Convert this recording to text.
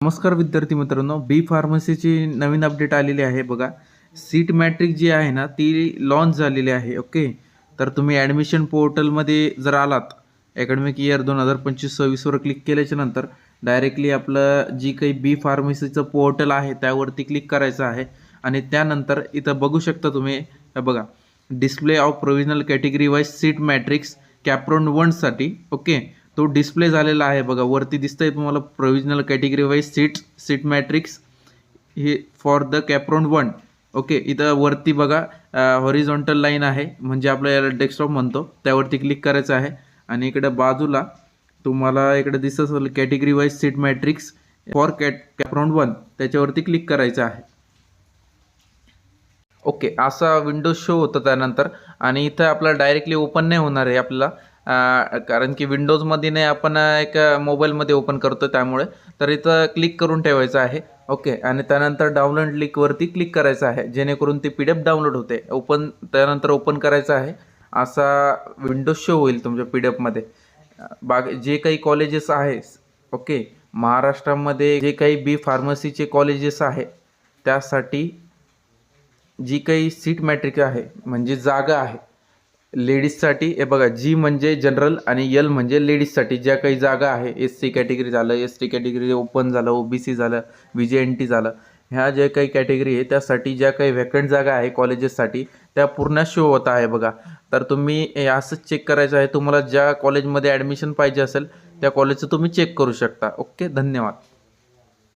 नमस्कार विद्यार्थी मित्रांनो बी फार्मसीची नवीन अपडेट आलेली आहे बघा. सीट मॅट्रिक जी आहे ना ती लॉन्च झालेली आहे ओके तर तुम्ही ॲडमिशन पोर्टलमध्ये जर आलात अकॅडमिक इयर दोन हजार पंचवीस सव्वीसवर क्लिक केल्याच्यानंतर डायरेक्टली आपलं जी काही बी फार्मसीचं पोर्टल आहे त्यावरती क्लिक करायचं आहे. आणि त्यानंतर इथं बघू शकता तुम्ही बघा. Display of provisional category wise seat matrix cap round वनसाठी okay तो डिस्प्ले झालेला आहे बघा. वरती दिसतंय तुम्हाला provisional category wise seat seat matrix हे for the cap round one okay इथं वरती बघा हॉरिझॉन्टल लाईन आहे. म्हणजे आपलं याला डेस्कटॉप म्हणतो. त्यावरती क्लिक करायचं आहे. आणि इकडे बाजूला तुम्हाला इकडे दिसत असेल category wise seat matrix for cat cap round one त्याच्यावरती क्लिक करायचं आहे. ओके असा विंडोज शो होतं त्यानंतर. आणि इथं आपला डायरेक्टली ओपन नाही होणार आहे आपल्याला. कारण की विंडोजमध्ये नाही आपण एक मोबाईलमध्ये ओपन करतो त्यामुळे. तर इथं क्लिक करून ठेवायचं आहे. ओके आणि त्यानंतर डाउनलोड लिंकवरती क्लिक करायचं आहे. जेणेकरून ती पी डी एफ डाउनलोड होते. ओपन त्यानंतर ओपन करायचं आहे. असा विंडोज शो होईल तुमच्या पी डी एफमध्ये बाग जे काही कॉलेजेस आहे ओके महाराष्ट्रामध्ये जे काही बी फार्मसीचे कॉलेजेस आहे त्यासाठी जी काही सीट मॅट्रिक आहे म्हणजे जागा आहे लेडीजसाठी हे बघा जी म्हणजे जनरल आणि यल म्हणजे लेडीजसाठी ज्या काही जागा आहे एस सी कॅटेगरी झालं एस टी कॅटेगरी ओपन झालं ओ बी सी झालं व्ही जे एन टी झालं ह्या ज्या काही कॅटेगरी आहे त्यासाठी ज्या काही व्हॅकंट जागा आहे कॉलेजेससाठी त्या पूर्ण शो होत आहे बघा. तर तुम्ही असंच चेक करायचं आहे तुम्हाला ज्या कॉलेजमध्ये ॲडमिशन पाहिजे असेल त्या कॉलेजचं तुम्ही चेक करू शकता. ओके धन्यवाद.